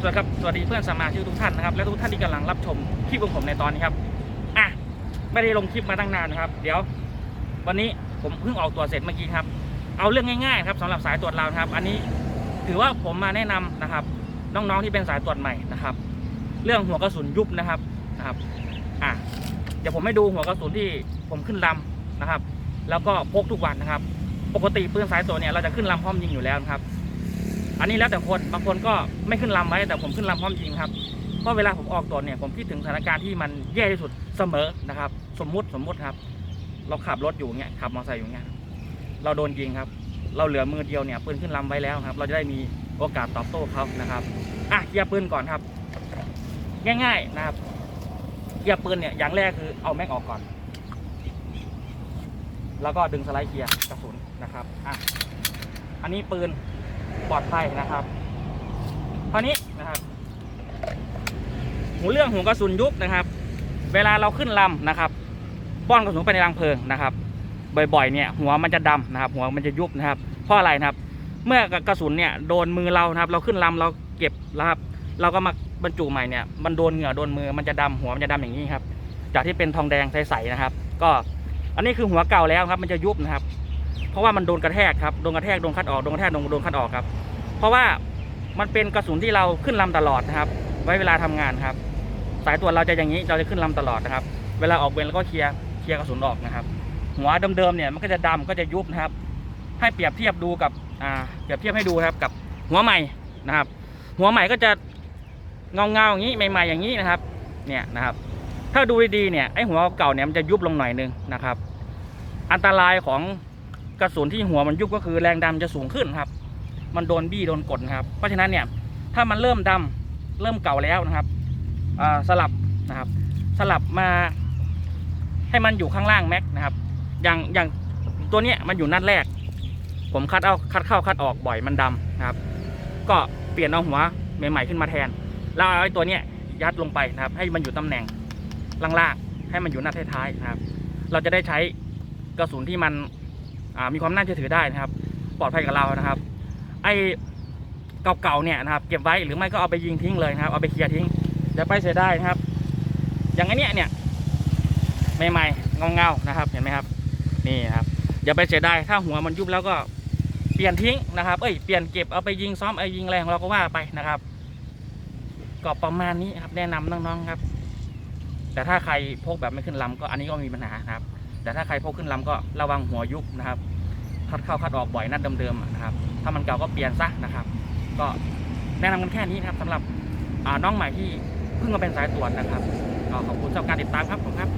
สวัสดีครับสวัสดีเพื่อนสมาชิกทุกท่านนะครับและทุกท่านที่กำลังรับชมคลิปของผมในตอนนี้ครับอะไม่ได้ลงคลิปมาตั้งนานนะครับ เดี๋ยว วันนี้ผมเพิ่งออกตัวเสร็จเมื่อกี้ครับ เอาเรื่องง่ายๆครับสำหรับสายตรวจเราครับ อันนี้ถือว่าผมมาแนะนำนะครับ น้องๆที่เป็นสายตรวจใหม่นะครับ เรื่องหัวกระสุนยุบนะครับนะครับอะเดี๋ยวผมให้ดูหัวกระสุนที่ผมขึ้นลำนะครับ แล้วก็พกทุกวันนะครับ ปกติปืนสายตรวจเนี่ยเราจะขึ้นลำพร้อมยิงอยู่แล้วครับ อันนี้แล้วแต่คนบางคนก็ไม่ขึ้นลำไว้แต่ผมขึ้นลำพร้อมยิงครับเพราะเวลาผมออกตัวเนี่ยผมคิดถึงสถานการณ์ที่มันแย่ที่สุดเสมอนะครับ สมมุติสมมุติครับ เราขับรถอยู่เงี้ยขับมอเตอร์ไซค์อยู่เงี้ยเราโดนยิงครับ เราเหลือมือเดียวเนี่ยปืนขึ้นลำไว้แล้วครับ เราจะได้มีโอกาสตอบโต้เขานะครับอะเคลียร์ปืนก่อนครับ ง่ายๆนะครับเคลียร์ปืนเนี่ยอย่างแรกคือเอาแม็กออกก่อน แล้วก็ดึงสไลด์เคลียร์กระสุนนะครับอะอันนี้ปืน ปลอดภัยนะครับคราวนี้นะครับหูเรื่องหูกระสุนยุบนะครับ เวลาเราขึ้นลำนะครับป้อนกระสุนไปในรังเพลิงนะครับ บ่อยๆเนี่ยหัวมันจะดำนะครับ หัวมันจะยุบนะครับเพราะอะไรนะครับ เมื่อกระสุนเนี่ยโดนมือเรานะครับ เราขึ้นลำเราเก็บนะครับเราก็มาบรรจุใหม่เนี่ยมันโดนเหงื่อโดนมือมันจะดำหัวมันจะดำอย่างนี้ครับ จากที่เป็นทองแดงใสๆนะครับ ก็อันนี้คือหัวเก่าแล้วครับ มันจะยุบนะครับ เพราะว่ามันโดนกระแทกครับโดนกระแทกโดนคัดออกโดนกระแทกโดนโดนคัดออกครับ เพราะว่ามันเป็นกระสุนที่เราขึ้นลำตลอดนะครับ ไว้เวลาทำงานครับ สายตรวจเราจะอย่างนี้เราจะขึ้นลำตลอดนะครับ เวลาออกเวรเราก็เคลียร์เคลียร์กระสุนออกนะครับ หัวเดิมๆเนี่ยมันก็จะดำก็จะยุบนะครับ ให้เปรียบเทียบดูกับอ่าเปรียบเทียบให้ดูครับกับหัวใหม่นะครับ หัวใหม่ก็จะเงาเงาๆอย่างนี้ใหม่ๆอย่างนี้นะครับ เนี่ยนะครับ ถ้าดูดีๆเนี่ยไอหัวเก่าเนี่ยมันจะยุบลงหน่อยนึงนะครับ อันตรายของ กระสุนที่หัวมันยุบก็คือแรงดันจะสูงขึ้นครับ มันโดนบี้โดนกดนะครับ เพราะฉะนั้นเนี่ยถ้ามันเริ่มดำเริ่มเก่าแล้วนะครับสลับนะครับ สลับมาให้มันอยู่ข้างล่างแม็กนะครับ อย่างอย่างตัวเนี้ยมันอยู่นัดแรก ผมคัดเอาคัดเข้าคัดออกบ่อยมันดำนะครับ ก็เปลี่ยนเอาหัวใหม่ๆขึ้นมาแทน แล้วเอาไอ้ตัวเนี้ยยัดลงไปนะครับ ให้มันอยู่ตำแหน่งล่างๆให้มันอยู่หน้าท้ายๆนะครับ เราจะได้ใช้กระสุนที่มัน มีความน่าเชื่อถือได้นะครับ ปลอดภัยกับเรานะครับ ไอ้เก่าๆเนี่ยนะครับ เก็บไว้หรือไม่ก็เอาไปยิงทิ้งเลยนะครับ เอาไปเคลียร์ทิ้งเดี๋ยวไปเสียได้นะครับ อย่างอันเนี้ยเนี่ยใหม่ๆเงาๆนะครับ เห็นไหมครับ นี่ครับอย่าไปเสียดายถ้าหัวมันยุบแล้วก็เปลี่ยนทิ้งนะครับ เอ้ยเปลี่ยนเก็บเอาไปยิงซ้อมเอายิงแรงเราก็ว่าไปนะครับก็ประมาณนี้ครับแนะนำน้องๆครับ แต่ถ้าใครพกแบบไม่ขึ้นลำก็อันนี้ก็มีปัญหาครับ แต่ถ้าใครพกขึ้นลำก็ระวังหัวยุบนะครับคัดเข้าคัดออกบ่อยนัดเดิมๆนะครับ ถ้ามันเก่าก็เปลี่ยนซะนะครับ ก็แนะนำกันแค่นี้นะครับสำหรับน้องใหม่ที่เพิ่งมาเป็นสายตรวจนะครับก็ขอบคุณสำหรับการติดตามครับผมครับ